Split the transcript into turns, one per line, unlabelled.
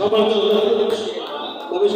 অবদান